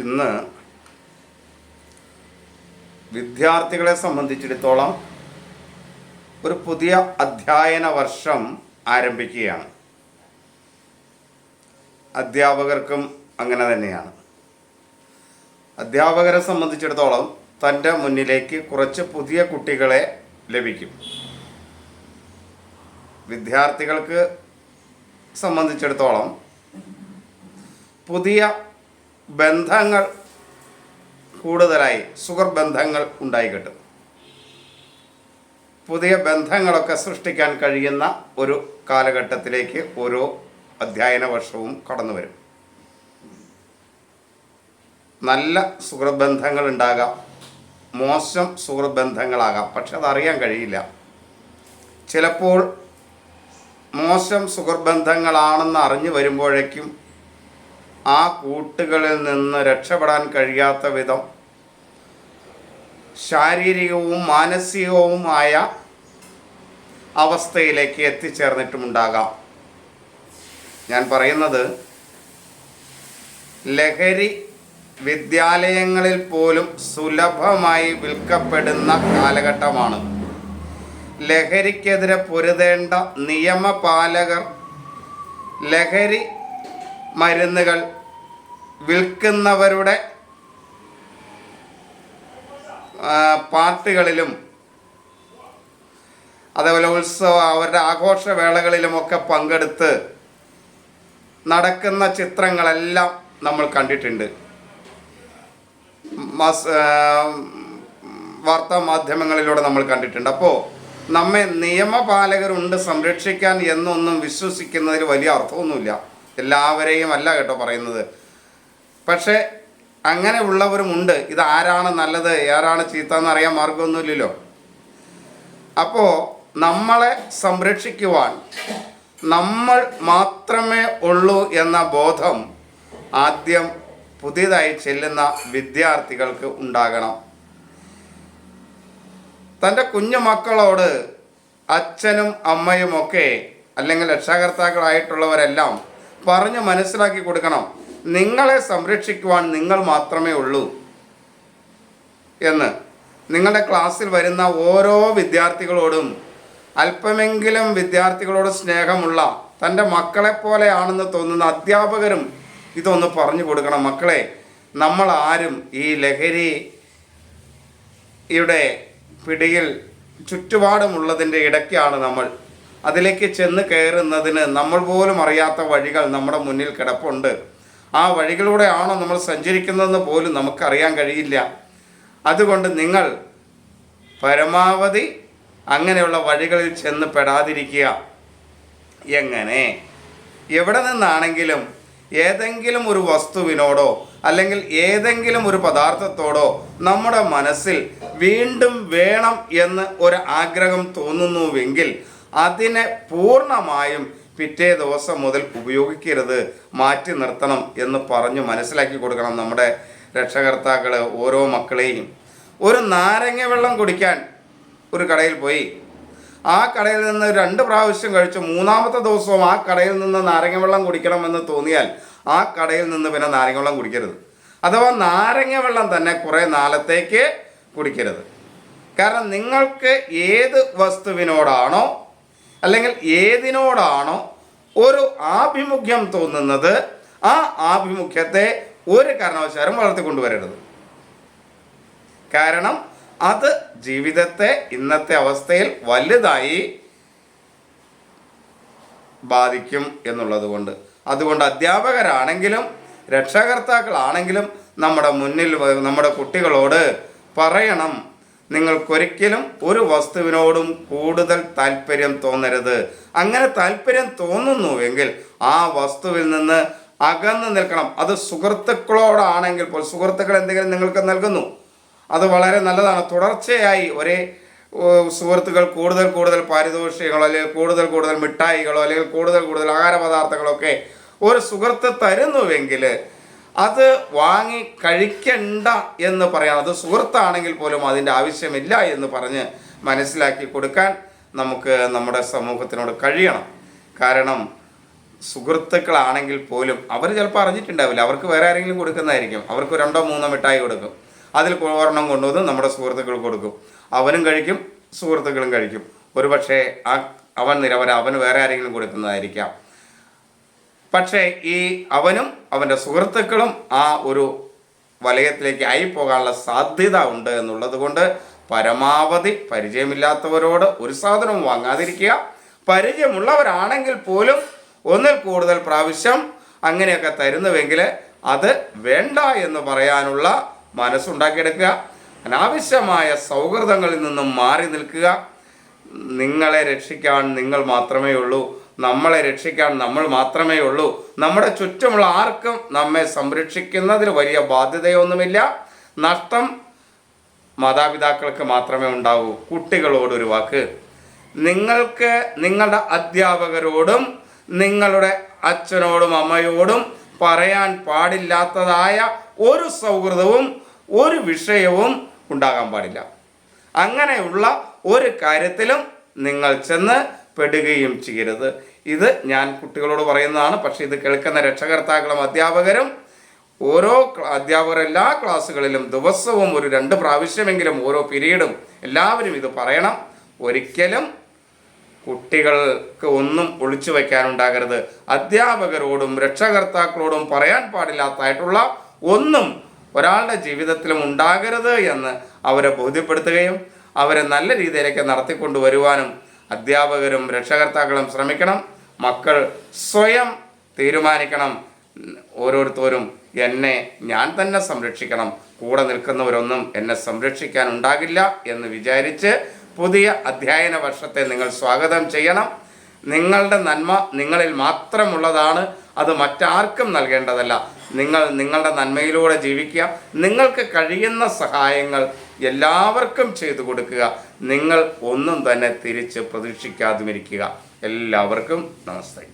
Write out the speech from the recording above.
ഇന്ന് വിദ്യാർത്ഥികളെ സംബന്ധിച്ചിടത്തോളം ഒരു പുതിയ അധ്യയന വർഷം ആരംഭിക്കുകയാണ്. അധ്യാപകർക്കും അങ്ങനെ തന്നെയാണ്. അധ്യാപകരെ സംബന്ധിച്ചിടത്തോളം തന്റെ മുന്നിലേക്ക് കുറച്ച് പുതിയ കുട്ടികളെ ലഭിക്കും. വിദ്യാർത്ഥികൾക്ക് സംബന്ധിച്ചിടത്തോളം പുതിയ ബന്ധങ്ങൾ കൂടുതലായി സുഖർ ബന്ധങ്ങൾ ഉണ്ടായി കിട്ടും. പുതിയ ബന്ധങ്ങളൊക്കെ സൃഷ്ടിക്കാൻ കഴിയുന്ന ഒരു കാലഘട്ടത്തിലേക്ക് ഓരോ അധ്യയന വർഷവും കടന്നു വരും. നല്ല സുഹൃബന്ധങ്ങൾ ഉണ്ടാകാം. മോശം സുഹൃബന്ധങ്ങളാകാം പക്ഷെ അതറിയാൻ കഴിയില്ല. ചിലപ്പോൾ മോശം സുഹൃബന്ധങ്ങളാണെന്ന് അറിഞ്ഞു വരുമ്പോഴേക്കും ആ കൂട്ടുകളിൽ നിന്ന് രക്ഷപ്പെടാൻ കഴിയാത്ത വിധം ശാരീരികവും മാനസികവുമായ അവസ്ഥയിലേക്ക് എത്തിച്ചേർന്നിട്ടുമുണ്ടാകാം. ഞാൻ പറയുന്നത് ലഹരി വിദ്യാലയങ്ങളിൽ പോലും സുലഭമായി വിൽക്കപ്പെടുന്ന കാലഘട്ടമാണ്. ലഹരിക്കെതിരെ പൊരുതേണ്ട നിയമപാലകർ ലഹരി മരുന്നുകൾ വിൽക്കുന്നവരുടെ പാർട്ടികളിലും അതേപോലെ ഉത്സവ അവരുടെ ആഘോഷവേളകളിലുമൊക്കെ പങ്കെടുത്ത് നടക്കുന്ന ചിത്രങ്ങളെല്ലാം നമ്മൾ കണ്ടിട്ടുണ്ട്. മസ് വാർത്താ മാധ്യമങ്ങളിലൂടെ നമ്മൾ കണ്ടിട്ടുണ്ട്. അപ്പോൾ നമ്മെ നിയമപാലകരുണ്ട് സംരക്ഷിക്കാൻ എന്നൊന്നും വിശ്വസിക്കുന്നതിൽ വലിയ അർത്ഥമൊന്നുമില്ല. എല്ലാവരെയും അല്ല കേട്ടോ പറയുന്നത്. പക്ഷേ അങ്ങനെ ഉള്ളവരുമുണ്ട് ഇത് ആരാണ് നല്ലത്? ആരാണ് ചീത്ത എന്ന് അറിയാൻ മാർഗമൊന്നുമില്ലല്ലോ അപ്പോൾ നമ്മളെ സംരക്ഷിക്കുവാൻ നമ്മൾ മാത്രമേ ഉള്ളൂ എന്ന ബോധം ആദ്യം പുതിയതായി ചെല്ലുന്ന വിദ്യാർത്ഥികൾക്ക് ഉണ്ടാകണം. തന്റെ കുഞ്ഞു മക്കളോട് അച്ഛനും അമ്മയുമൊക്കെ അല്ലെങ്കിൽ രക്ഷാകർത്താക്കളായിട്ടുള്ളവരെല്ലാം പറഞ്ഞു മനസ്സിലാക്കി കൊടുക്കണം. നിങ്ങളെ സംരക്ഷിക്കുവാൻ നിങ്ങൾ മാത്രമേ ഉള്ളൂ എന്ന്. നിങ്ങളുടെ ക്ലാസ്സിൽ വരുന്ന ഓരോ വിദ്യാർത്ഥികളോടും അല്പമെങ്കിലും വിദ്യാർത്ഥികളോട് സ്നേഹമുള്ള തന്റെ മക്കളെപ്പോലെയാണെന്ന് തോന്നുന്ന അധ്യാപകരും ഇതൊന്ന് പറഞ്ഞു കൊടുക്കണം. മക്കളെ നമ്മൾ ആരും ഈ ലഹരി യുടെ പിടിയിൽ ചുറ്റുപാടുമുള്ളതിന്റെ ഇടയ്ക്കാണ് നമ്മൾ. അതിലേക്ക് ചെന്ന് കയറുന്നതിന് നമ്മൾ പോലും അറിയാത്ത വഴികൾ നമ്മുടെ മുന്നിൽ കിടപ്പുണ്ട്. ആ വഴികളിലൂടെയാണോ നമ്മൾ സഞ്ചരിക്കുന്നതെന്ന് പോലും നമുക്കറിയാൻ കഴിയില്ല. അതുകൊണ്ട് നിങ്ങൾ പരമാവധി അങ്ങനെയുള്ള വഴികളിൽ ചെന്ന് പെടാതിരിക്കുക. എങ്ങനെ? എവിടെ നിന്നാണെങ്കിലും ഏതെങ്കിലും ഒരു വസ്തുവിനോടോ അല്ലെങ്കിൽ ഏതെങ്കിലും ഒരു പദാർത്ഥത്തോടോ നമ്മുടെ മനസ്സിൽ വീണ്ടും വേണം എന്ന് ഒരു ആഗ്രഹം തോന്നുന്നുവെങ്കിൽ അതിനെ പൂർണമായും പിറ്റേ ദിവസം മുതൽ ഉപയോഗിക്കരുത് മാറ്റി നിർത്തണം എന്ന് പറഞ്ഞു മനസ്സിലാക്കി കൊടുക്കണം നമ്മുടെ രക്ഷകർത്താക്കൾ ഓരോ മക്കളെയും. ഒരു നാരങ്ങ വെള്ളം കുടിക്കാൻ ഒരു കടയിൽ പോയി. ആ കടയിൽ നിന്ന് രണ്ട് പ്രാവശ്യം കഴിച്ചു. മൂന്നാമത്തെ ദിവസവും ആ കടയിൽ നിന്ന് നാരങ്ങ വെള്ളം കുടിക്കണമെന്ന് തോന്നിയാൽ ആ കടയിൽ നിന്ന് പിന്നെ നാരങ്ങ വെള്ളം കുടിക്കരുത്. അഥവാ നാരങ്ങ വെള്ളം തന്നെ കുറേ നാളത്തേക്ക് കുടിക്കരുത്. കാരണം നിങ്ങൾക്ക് ഏത് വസ്തുവിനോടാണോ അല്ലെങ്കിൽ ഏതിനോടാണോ ഒരു ആഭിമുഖ്യം തോന്നുന്നത് ആ ആഭിമുഖ്യത്തെ ഒരു കാരണവശാലും വളർത്തിക്കൊണ്ടുവരരുത്. കാരണം അത് ജീവിതത്തെ ഇന്നത്തെ അവസ്ഥയിൽ വലുതായി ബാധിക്കും എന്നുള്ളത് കൊണ്ട്. അതുകൊണ്ട് അധ്യാപകരാണെങ്കിലും രക്ഷകർത്താക്കളാണെങ്കിലും നമ്മുടെ മുന്നിൽ നമ്മുടെ കുട്ടികളോട് പറയണം. നിങ്ങൾക്കൊരിക്കലും ഒരു വസ്തുവിനോടും കൂടുതൽ താല്പര്യം തോന്നരുത്. അങ്ങനെ താല്പര്യം തോന്നുന്നുവെങ്കിൽ ആ വസ്തുവിൽ നിന്ന് അകന്നു നിൽക്കണം. അത് സുഹൃത്തുക്കളോടാണെങ്കിൽ പോൽ സുഹൃത്തുക്കൾ എന്തെങ്കിലും നിങ്ങൾക്ക് നൽകുന്നു. അത് വളരെ നല്ലതാണ്. തുടർച്ചയായി ഒരേ സുഹൃത്തുക്കൾ കൂടുതൽ കൂടുതൽ പാരിതോഷികങ്ങളോ അല്ലെങ്കിൽ കൂടുതൽ കൂടുതൽ മിഠായികളോ അല്ലെങ്കിൽ കൂടുതൽ കൂടുതൽ ആഹാര പദാർത്ഥങ്ങളൊക്കെ ഒരു സുഹൃത്ത് തരുന്നുവെങ്കിൽ അത് വാങ്ങി കഴിക്കണ്ട എന്ന് പറയാം അത് സുഹൃത്താണെങ്കിൽ പോലും അതിന്റെ ആവശ്യമില്ല എന്ന് പറഞ്ഞ് മനസ്സിലാക്കി കൊടുക്കാൻ നമുക്ക് നമ്മുടെ സമൂഹത്തിനോട് കഴിയണം. കാരണം സുഹൃത്തുക്കളാണെങ്കിൽ പോലും അവർ ചിലപ്പോൾ അറിഞ്ഞിട്ടുണ്ടാവില്ല. അവർക്ക് വേറെ ആരെങ്കിലും കൊടുക്കുന്നതായിരിക്കും. അവർക്ക് രണ്ടോ മൂന്നോ മിഠായി കൊടുക്കും. അതിൽ ഒരെണ്ണം കൊണ്ടുവന്ന് നമ്മുടെ സുഹൃത്തുക്കൾ കൊടുക്കും. അവനും കഴിക്കും സുഹൃത്തുക്കളും കഴിക്കും. ഒരുപക്ഷേ ആ അവൻ നിരവര അവന് വേറെ ആരെങ്കിലും കൊടുക്കുന്നതായിരിക്കാം. പക്ഷേ ഈ അവനും അവന്റെ സുഹൃത്തുക്കളും ആ ഒരു വലയത്തിലേക്ക് ആയി പോകാനുള്ള സാധ്യത ഉണ്ട് എന്നുള്ളത് കൊണ്ട് പരമാവധി പരിചയമില്ലാത്തവരോട് ഒരു സാധനവും വാങ്ങാതിരിക്കുക. പരിചയമുള്ളവരാണെങ്കിൽ പോലും ഒന്നിൽ കൂടുതൽ പ്രാവശ്യം അങ്ങനെയൊക്കെ തരുന്നുവെങ്കിൽ അത് വേണ്ട എന്ന് പറയാനുള്ള മനസ്സുണ്ടാക്കിയെടുക്കുക. അനാവശ്യമായ സൗഹൃദങ്ങളിൽ നിന്നും മാറി നിൽക്കുക. നിങ്ങളെ രക്ഷിക്കാൻ നിങ്ങൾ മാത്രമേ ഉള്ളൂ. നമ്മളെ രക്ഷിക്കാൻ നമ്മൾ മാത്രമേ ഉള്ളൂ. നമ്മുടെ ചുറ്റുമുള്ള ആർക്കും നമ്മെ സംരക്ഷിക്കുന്നതിൽ വലിയ ബാധ്യതയൊന്നുമില്ല. നഷ്ടം മാതാപിതാക്കൾക്ക് മാത്രമേ ഉണ്ടാവൂ. കുട്ടികളോടൊരു വാക്ക്. നിങ്ങൾക്ക് നിങ്ങളുടെ അധ്യാപകരോടും നിങ്ങളുടെ അച്ഛനോടും അമ്മയോടും പറയാൻ പാടില്ലാത്തതായ ഒരു സൗഹൃദവും ഒരു വിഷയവും ഉണ്ടാകാൻ പാടില്ല. അങ്ങനെയുള്ള ഒരു കാര്യത്തിലും നിങ്ങൾ ചെന്ന് പെടുകയും ചെയ്യരുത്. ഇത് ഞാൻ കുട്ടികളോട് പറയുന്നതാണ്. പക്ഷേ ഇത് കേൾക്കുന്ന രക്ഷകർത്താക്കളും അധ്യാപകരും ഓരോ അധ്യാപകർ എല്ലാ ക്ലാസ്സുകളിലും ദിവസവും ഒരു രണ്ട് പ്രാവശ്യമെങ്കിലും ഓരോ പീരീഡും എല്ലാവരും ഇത് പറയണം. ഒരിക്കലും കുട്ടികൾക്ക് ഒന്നും ഒളിച്ചു വയ്ക്കാനുണ്ടാകരുത്. അധ്യാപകരോടും രക്ഷകർത്താക്കളോടും പറയാൻ പാടില്ലാത്തതായിട്ടുള്ള ഒന്നും ഒരാളുടെ ജീവിതത്തിലും ഉണ്ടാകരുത് എന്ന് അവരെ ബോധ്യപ്പെടുത്തുകയും അവരെ നല്ല രീതിയിലേക്ക് നടത്തിക്കൊണ്ടുവരുവാനും അധ്യാപകരും രക്ഷകർത്താക്കളും ശ്രമിക്കണം. മക്കൾ സ്വയം തീരുമാനിക്കണം. ഓരോരുത്തരും എന്നെ ഞാൻ തന്നെ സംരക്ഷിക്കണം. കൂടെ നിൽക്കുന്നവരൊന്നും എന്നെ സംരക്ഷിക്കാൻ ഉണ്ടാകില്ല എന്ന് വിചാരിച്ച് പുതിയ അധ്യയന വർഷത്തെ നിങ്ങൾ സ്വാഗതം ചെയ്യണം. നിങ്ങളുടെ നന്മ നിങ്ങളിൽ മാത്രമുള്ളതാണ്. അത് മറ്റാർക്കും നൽകേണ്ടതല്ല. നിങ്ങൾ നിങ്ങളുടെ നന്മയിലൂടെ ജീവിക്കുക. നിങ്ങൾക്ക് കഴിയുന്ന സഹായങ്ങൾ എല്ലാവർക്കും ചെയ്തു കൊടുക്കുക. നിങ്ങൾ ഒന്നും തന്നെ തിരിച്ച് പ്രതീക്ഷിക്കാതുമിരിക്കുക എല്ലാവർക്കും നമസ്തേ.